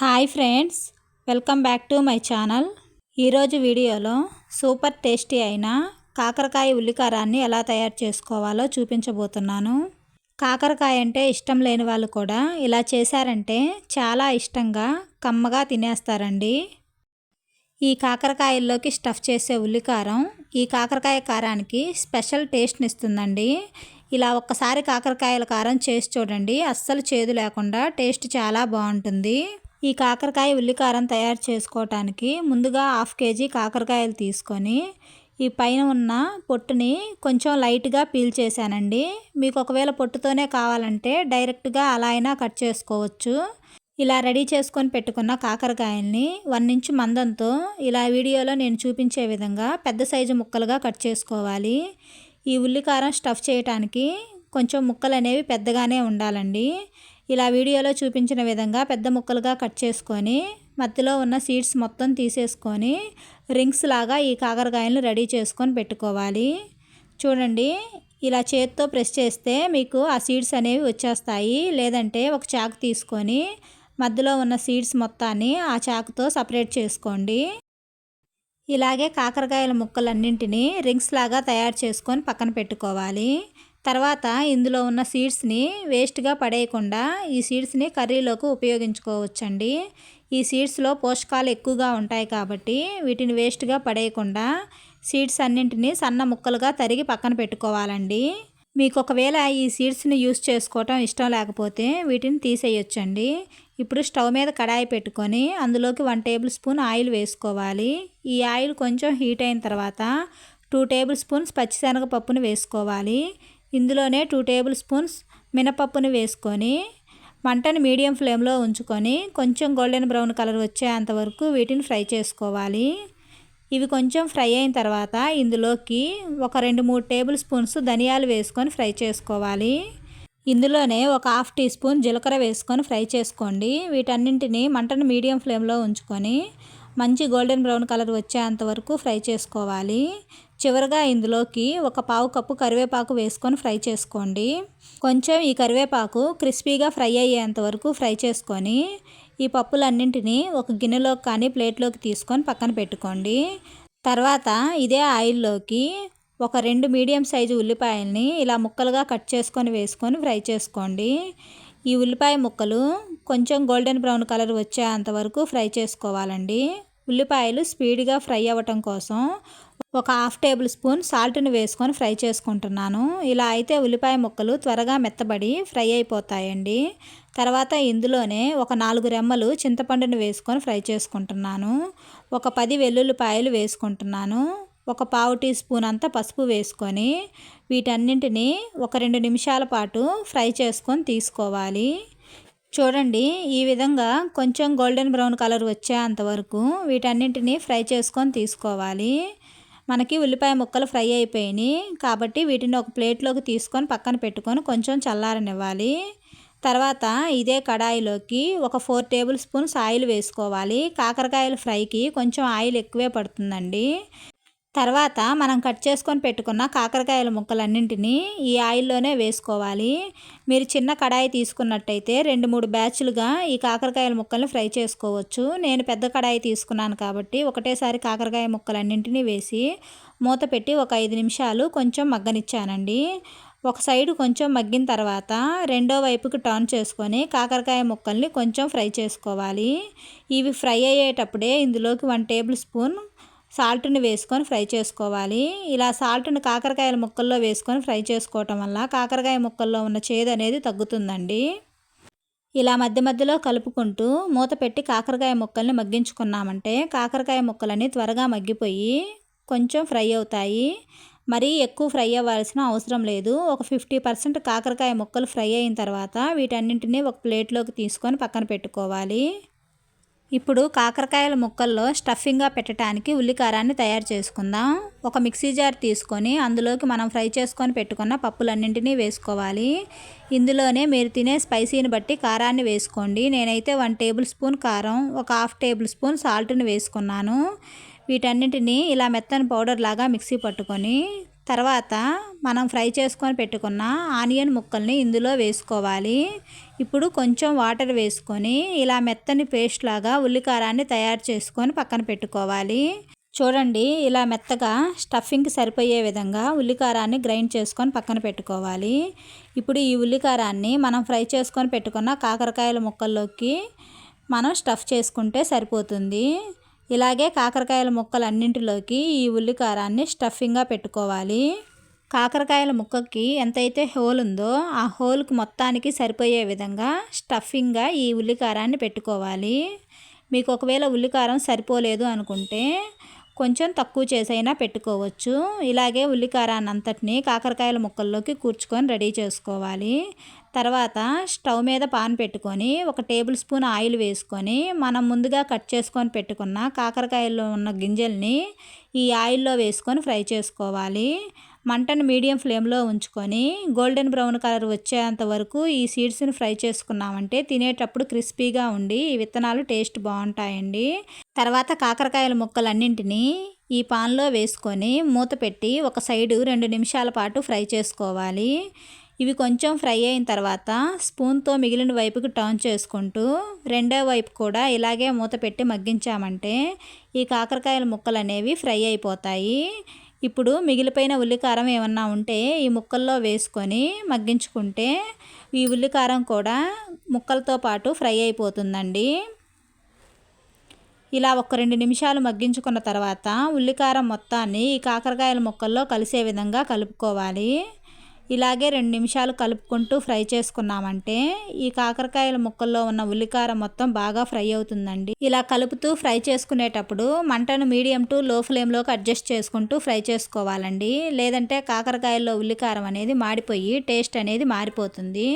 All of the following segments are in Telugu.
Hi friends welcome back to my channel. ఈరోజు వీడియోలో సూపర్ టేస్టీ అయిన కాకరకాయ ఉల్లికారాన్ని ఎలా తయారు చేసుకోవాలో చూపించబోతున్నాను. కాకరకాయ అంటే ఇష్టం లేని వాళ్ళు కూడా ఇలా చేశారంటే చాలా ఇష్టంగా కమ్మగా తినేస్తారండి. ఈ కాకరకాయల్లోకి స్టఫ్ చేసే ఉల్లికారం ఈ కాకరకాయ కారానికి స్పెషల్ టేస్ట్ని ఇస్తుందండి. ఇలా ఒక్కసారి కాకరకాయల కారం చేసి చూడండి అస్సలు చేదు లేకుండా టేస్ట్ చాలా బాగుంటుంది. ఈ కాకరకాయ ఉల్లికారం తయారు చేసుకోవటానికి ముందుగా హాఫ్ కేజీ కాకరకాయలు తీసుకొని ఈ పైన ఉన్న పొట్టుని కొంచెం లైట్గా పీల్ చేశానండి. మీకు ఒకవేళ పొట్టుతోనే కావాలంటే డైరెక్ట్గా అలా అయినా కట్ చేసుకోవచ్చు. ఇలా రెడీ చేసుకొని పెట్టుకున్న కాకరకాయల్ని వన్ ఇంచ్ మందంతో ఇలా వీడియోలో నేను చూపించే విధంగా పెద్ద సైజు ముక్కలుగా కట్ చేసుకోవాలి. ఈ ఉల్లికారం స్టఫ్ చేయటానికి కొంచెం ముక్కలు అనేవి పెద్దగానే ఉండాలండి. ఇలా వీడియోలో చూపించిన విధంగా పెద్ద ముక్కలుగా కట్ చేసుకొని మధ్యలో ఉన్న సీడ్స్ మొత్తం తీసేసుకొని రింగ్స్ లాగా ఈ కాకరకాయలను రెడీ చేసుకొని పెట్టుకోవాలి. చూడండి ఇలా చేత్తో ప్రెస్ చేస్తే మీకు ఆ సీడ్స్ అనేవి వచ్చేస్తాయి. లేదంటే ఒక చాకు తీసుకొని మధ్యలో ఉన్న సీడ్స్ మొత్తాన్ని ఆ చాకుతో సపరేట్ చేసుకోండి. ఇలాగే కాకరకాయల ముక్కలన్నింటినీ రింగ్స్ లాగా తయారు చేసుకొని పక్కన పెట్టుకోవాలి. తర్వాత ఇందులో ఉన్న సీడ్స్ని వేస్ట్గా పడేయకుండా ఈ సీడ్స్ని కర్రీలోకి ఉపయోగించుకోవచ్చండి. ఈ సీడ్స్లో పోషకాలు ఎక్కువగా ఉంటాయి కాబట్టి వీటిని వేస్ట్గా పడేయకుండా సీడ్స్ అన్నింటినీ సన్న ముక్కలుగా తరిగి పక్కన పెట్టుకోవాలండి. మీకు ఒకవేళ ఈ సీడ్స్ని యూస్ చేసుకోవటం ఇష్టం లేకపోతే వీటిని తీసేయొచ్చండి. ఇప్పుడు స్టవ్ మీద కడాయి పెట్టుకొని అందులోకి వన్ టేబుల్ స్పూన్ ఆయిల్ వేసుకోవాలి. ఈ ఆయిల్ కొంచెం హీట్ అయిన తర్వాత టూ టేబుల్ స్పూన్స్ పచ్చిశనగపప్పును వేసుకోవాలి. ఇందులోనే టూ టేబుల్ స్పూన్స్ మినపప్పుని వేసుకొని మంటను మీడియం ఫ్లేమ్లో ఉంచుకొని కొంచెం గోల్డెన్ బ్రౌన్ కలర్ వచ్చేంత వరకు వీటిని ఫ్రై చేసుకోవాలి. ఇవి కొంచెం ఫ్రై అయిన తర్వాత ఇందులోకి ఒక రెండు మూడు టేబుల్ స్పూన్స్ ధనియాలు వేసుకొని ఫ్రై చేసుకోవాలి. ఇందులోనే ఒక హాఫ్ టీ స్పూన్ జీలకర్ర వేసుకొని ఫ్రై చేసుకోండి. వీటన్నింటినీ మంటను మీడియం ఫ్లేమ్లో ఉంచుకొని మంచి గోల్డెన్ బ్రౌన్ కలర్ వచ్చేంత వరకు ఫ్రై చేసుకోవాలి. చివరగా ఇందులోకి ఒక పావు కప్పు కరివేపాకు వేసుకొని ఫ్రై చేసుకోండి. కొంచెం ఈ కరివేపాకు క్రిస్పీగా ఫ్రై అయ్యేంత వరకు ఫ్రై చేసుకొని ఈ పప్పులన్నింటినీ ఒక గిన్నెలోకి కానీ ప్లేట్లోకి తీసుకొని పక్కన పెట్టుకోండి. తర్వాత ఇదే ఆయిల్లోకి ఒక రెండు మీడియం సైజు ఉల్లిపాయల్ని ఇలా ముక్కలుగా కట్ చేసుకొని వేసుకొని ఫ్రై చేసుకోండి. ఈ ఉల్లిపాయ ముక్కలు కొంచెం గోల్డెన్ బ్రౌన్ కలర్ వచ్చేంత వరకు ఫ్రై చేసుకోవాలండి. ఉల్లిపాయలు స్పీడ్గా ఫ్రై అవ్వటం కోసం ఒక హాఫ్ టేబుల్ స్పూన్ సాల్ట్ని వేసుకొని ఫ్రై చేసుకుంటున్నాను. ఇలా అయితే ఉల్లిపాయ ముక్కలు త్వరగా మెత్తబడి ఫ్రై అయిపోతాయండి. తర్వాత ఇందులోనే ఒక నాలుగు రెమ్మలు చింతపండుని వేసుకొని ఫ్రై చేసుకుంటున్నాను. ఒక పది వెల్లుల్లిపాయలు వేసుకుంటున్నాను. ఒక పావు టీ స్పూన్ అంతా పసుపు వేసుకొని వీటన్నింటినీ ఒక రెండు నిమిషాల పాటు ఫ్రై చేసుకొని తీసుకోవాలి. చూడండి ఈ విధంగా కొంచెం గోల్డెన్ బ్రౌన్ కలర్ వచ్చే అంతవరకు వీటన్నింటినీ ఫ్రై చేసుకొని తీసుకోవాలి. మనకి ఉల్లిపాయ ముక్కలు ఫ్రై అయిపోయినాయి. కాబట్టి వీటిని ఒక ప్లేట్లోకి తీసుకొని పక్కన పెట్టుకొని కొంచెం చల్లారనివ్వాలి. తర్వాత ఇదే కడాయిలోకి ఒక ఫోర్ టేబుల్ స్పూన్స్ ఆయిల్ వేసుకోవాలి. కాకరకాయల ఫ్రైకి కొంచెం ఆయిల్ ఎక్కువే పడుతుందండి. తర్వాత మనం కట్ చేసుకొని పెట్టుకున్న కాకరకాయల ముక్కలన్నింటినీ ఈ ఆయిల్లోనే వేసుకోవాలి. మీరు చిన్న కడాయి తీసుకున్నట్టయితే రెండు మూడు బ్యాచ్లుగా ఈ కాకరకాయల ముక్కల్ని ఫ్రై చేసుకోవచ్చు. నేను పెద్ద కడాయి తీసుకున్నాను కాబట్టి ఒకటేసారి కాకరకాయ ముక్కలన్నింటినీ వేసి మూత పెట్టి ఒక ఐదు నిమిషాలు కొంచెం మగ్గనిచ్చానండి. ఒక సైడు కొంచెం మగ్గిన తర్వాత రెండో వైపుకి టర్న్ చేసుకొని కాకరకాయ ముక్కల్ని కొంచెం ఫ్రై చేసుకోవాలి. ఇవి ఫ్రై అయ్యేటప్పుడే ఇందులోకి వన్ టేబుల్ స్పూన్ సాల్ట్ని వేసుకొని ఫ్రై చేసుకోవాలి. ఇలా సాల్ట్ని కాకరకాయల ముక్కల్లో వేసుకొని ఫ్రై చేసుకోవటం వల్ల కాకరకాయ ముక్కల్లో ఉన్న చేదు అనేది తగ్గుతుందండి. ఇలా మధ్య మధ్యలో కలుపుకుంటూ మూత పెట్టి కాకరకాయ ముక్కల్ని మగ్గించుకున్నామంటే కాకరకాయ ముక్కలని త్వరగా మగ్గిపోయి కొంచెం ఫ్రై అవుతాయి. మరీ ఎక్కువ ఫ్రై అవ్వాల్సిన అవసరం లేదు. ఒక ఫిఫ్టీ పర్సెంట్ కాకరకాయ ముక్కలు ఫ్రై అయిన తర్వాత వీటన్నింటినీ ఒక ప్లేట్లోకి తీసుకొని పక్కన పెట్టుకోవాలి. ఇప్పుడు కాకరకాయల ముక్కల్లో స్టఫింగ్గా పెట్టడానికి ఉల్లికారాన్ని తయారు చేసుకుందాం. ఒక మిక్సీ జార్ తీసుకొని అందులోకి మనం ఫ్రై చేసుకొని పెట్టుకున్న పప్పులన్నింటినీ వేసుకోవాలి. ఇందులోనే మీరు తినే స్పైసీని బట్టి కారాన్ని వేసుకోండి. నేనైతే వన్ టేబుల్ స్పూన్ కారం ఒక హాఫ్ టేబుల్ స్పూన్ సాల్ట్ని వేసుకున్నాను. వీటన్నింటినీ ఇలా మెత్తని పౌడర్ లాగా మిక్సీ పట్టుకొని తర్వాత మనం ఫ్రై చేసుకొని పెట్టుకున్న ఆనియన్ ముక్కల్ని ఇందులో వేసుకోవాలి. ఇప్పుడు కొంచెం వాటర్ వేసుకొని ఇలా మెత్తని పేస్ట్ లాగా ఉల్లికారాన్ని తయారు చేసుకొని పక్కన పెట్టుకోవాలి. చూడండి ఇలా మెత్తగా స్టఫింగ్కి సరిపోయే విధంగా ఉల్లికారాన్ని గ్రైండ్ చేసుకొని పక్కన పెట్టుకోవాలి. ఇప్పుడు ఈ ఉల్లికారాన్ని మనం ఫ్రై చేసుకొని పెట్టుకున్న కాకరకాయల ముక్కల్లోకి మనం స్టఫ్ చేసుకుంటే సరిపోతుంది. ఇలాగే కాకరకాయల ముక్కలు అన్నింటిలోకి ఈ ఉల్లికారాన్ని స్టఫింగ్గా పెట్టుకోవాలి. కాకరకాయల ముక్కకి ఎంతైతే హోల్ ఉందో ఆ హోల్కి మొత్తానికి సరిపోయే విధంగా స్టఫింగ్గా ఈ ఉల్లికారాన్ని పెట్టుకోవాలి. మీకు ఒకవేళ ఉల్లికారం సరిపోలేదు అనుకుంటే కొంచెం తక్కువ చేసైనా పెట్టుకోవచ్చు. ఇలాగే ఉల్లికారాన్ని అంతటిని కాకరకాయల ముక్కల్లోకి కూర్చుకొని రెడీ చేసుకోవాలి. తర్వాత స్టవ్ మీద పాన్ పెట్టుకొని ఒక టేబుల్ స్పూన్ ఆయిల్ వేసుకొని మనం ముందుగా కట్ చేసుకొని పెట్టుకున్న కాకరకాయల్లో ఉన్న గింజల్ని ఈ ఆయిల్లో వేసుకొని ఫ్రై చేసుకోవాలి. మంటను మీడియం ఫ్లేమ్లో ఉంచుకొని గోల్డెన్ బ్రౌన్ కలర్ వచ్చేంత వరకు ఈ సీడ్స్ని ఫ్రై చేసుకున్నామంటే తినేటప్పుడు క్రిస్పీగా ఉండి ఈ విత్తనాలు టేస్ట్ బాగుంటాయండి. తర్వాత కాకరకాయల ముక్కలన్నింటినీ ఈ పాన్లో వేసుకొని మూత పెట్టి ఒక సైడు రెండు నిమిషాల పాటు ఫ్రై చేసుకోవాలి. ఇవి కొంచెం ఫ్రై అయిన తర్వాత స్పూన్తో మిగిలిన వైపుకి టర్న్ చేసుకుంటూ రెండో వైపు కూడా ఇలాగే మూత పెట్టి మగ్గించామంటే ఈ కాకరకాయల ముక్కలు అనేవి ఫ్రై అయిపోతాయి. ఇప్పుడు మిగిలిపోయిన ఉల్లికారం ఏమన్నా ఉంటే ఈ ముక్కల్లో వేసుకొని మగ్గించుకుంటే ఈ ఉల్లికారం కూడా ముక్కలతో పాటు ఫ్రై అయిపోతుందండి. ఇలా ఒక రెండు నిమిషాలు మగ్గించుకున్న తర్వాత ఉల్లికారం మొత్తాన్ని ఈ కాకరకాయల ముక్కల్లో కలిసే విధంగా కలుపుకోవాలి. ఇలాగే రెండు నిమిషాలు కలుపుకుంటూ ఫ్రై చేసుకున్నామంటే ఈ కాకరకాయల ముక్కల్లో ఉన్న ఉల్లికారం మొత్తం బాగా ఫ్రై అవుతుందండి. ఇలా కలుపుతూ ఫ్రై చేసుకునేటప్పుడు మంటను మీడియం టు లో ఫ్లేమ్లోకి అడ్జస్ట్ చేసుకుంటూ ఫ్రై చేసుకోవాలండి. లేదంటే కాకరకాయల్లో ఉల్లికారం అనేది మాడిపోయి టేస్ట్ అనేది మారిపోతుంది.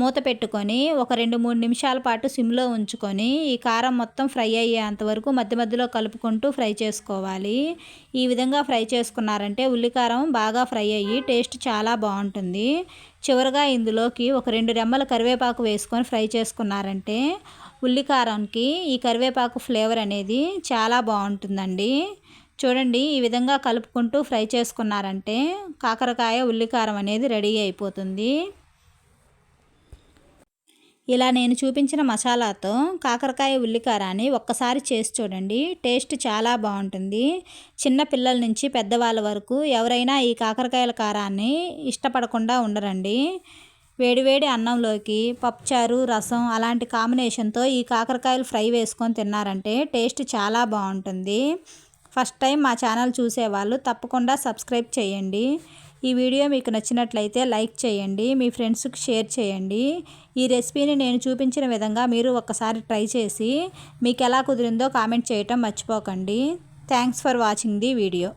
మూత పెట్టుకొని ఒక రెండు మూడు నిమిషాల పాటు సిమ్లో ఉంచుకొని ఈ కారం మొత్తం ఫ్రై అయ్యేంత వరకు మధ్య మధ్యలో కలుపుకుంటూ ఫ్రై చేసుకోవాలి. ఈ విధంగా ఫ్రై చేసుకున్నారంటే ఉల్లికారం బాగా ఫ్రై అయ్యి టేస్ట్ చాలా బాగుంటుంది. చివరిగా ఇందులోకి ఒక రెండు రెమ్మల కరివేపాకు వేసుకొని ఫ్రై చేసుకున్నారంటే ఉల్లికారంకి ఈ కరివేపాకు ఫ్లేవర్ అనేది చాలా బాగుంటుందండి. చూడండి ఈ విధంగా కలుపుకుంటూ ఫ్రై చేసుకున్నారంటే కాకరకాయ ఉల్లికారం అనేది రెడీ అయిపోతుంది. ఇలా నేను చూపించిన మసాలాతో కాకరకాయ ఉల్లికారాన్ని ఒక్కసారి చేసి చూడండి. టేస్ట్ చాలా బాగుంటుంది. చిన్న పిల్లల నుంచి పెద్దవాళ్ళ వరకు ఎవరైనా ఈ కాకరకాయల కారాన్ని ఇష్టపడకుండా ఉండరండి. వేడివేడి అన్నంలోకి పప్పుచారు రసం అలాంటి కాంబినేషన్తో ఈ కాకరకాయలు ఫ్రై వేసుకొని తిన్నారంటే టేస్ట్ చాలా బాగుంటుంది. ఫస్ట్ టైం మా ఛానల్ చూసేవాళ్ళు తప్పకుండా సబ్స్క్రైబ్ చేయండి. ఈ వీడియో మీకు నచ్చినట్లయితే లైక్ చేయండి మీ ఫ్రెండ్స్కి షేర్ చేయండి. ఈ రెసిపీని నేను చూపించిన విధంగా మీరు ఒక్కసారి ట్రై చేసి మీకు ఎలా కుదిరిందో కామెంట్ చేయటం మర్చిపోకండి. Thanks for watching the video.